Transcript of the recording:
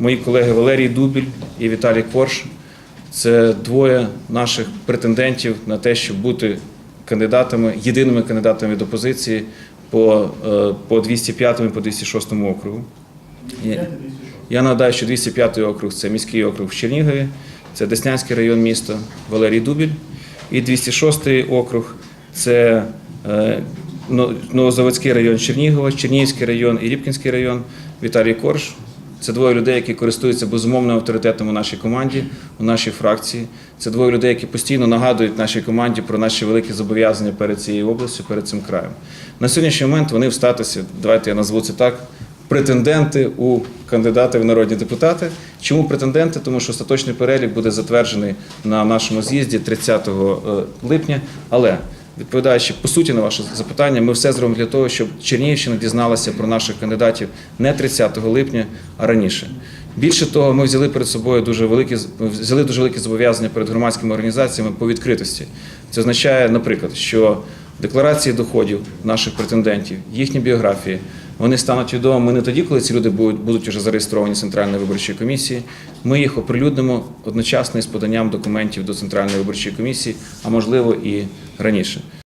мої колеги Валерій Дубіль і Віталій Корж. Це двоє наших претендентів на те, щоб бути кандидатами, єдиними кандидатами від опозиції по, е, по 205 і по 206 округу. Я- Я нагадаю, що 205 округ це міський округ в Чернігові, це Деснянський район міста Валерій Дубіль. І 206 округ це е, Новозаводський район Чернігова, Чернігівський район і Рібкінський район Віталій Корж. Це двоє людей, які користуються безумовним авторитетом у нашій команді, у нашій фракції. Це двоє людей, які постійно нагадують нашій команді про наші великі зобов'язання перед цією областю, перед цим краєм. На сьогоднішній момент вони в статусі, давайте я назву це так, претенденти у кандидати в народні депутати. Чому претенденти? Тому що остаточний перелік буде затверджений на нашому з'їзді 30 липня. Але відповідаючи по суті на ваше запитання, ми все зробимо для того, щоб Чернігівщина дізналася про наших кандидатів не 30 липня, а раніше. Більше того, ми взяли перед собою дуже великі взяли дуже великі зобов'язання перед громадськими організаціями по відкритості. Це означає, наприклад, що декларації доходів наших претендентів, їхні біографії, вони стануть відомими не тоді, коли ці люди будуть, будуть вже зареєстровані Центральною виборчою комісією. Ми їх оприлюднимо одночасно із поданням документів до Центральної виборчої комісії, а можливо і раніше.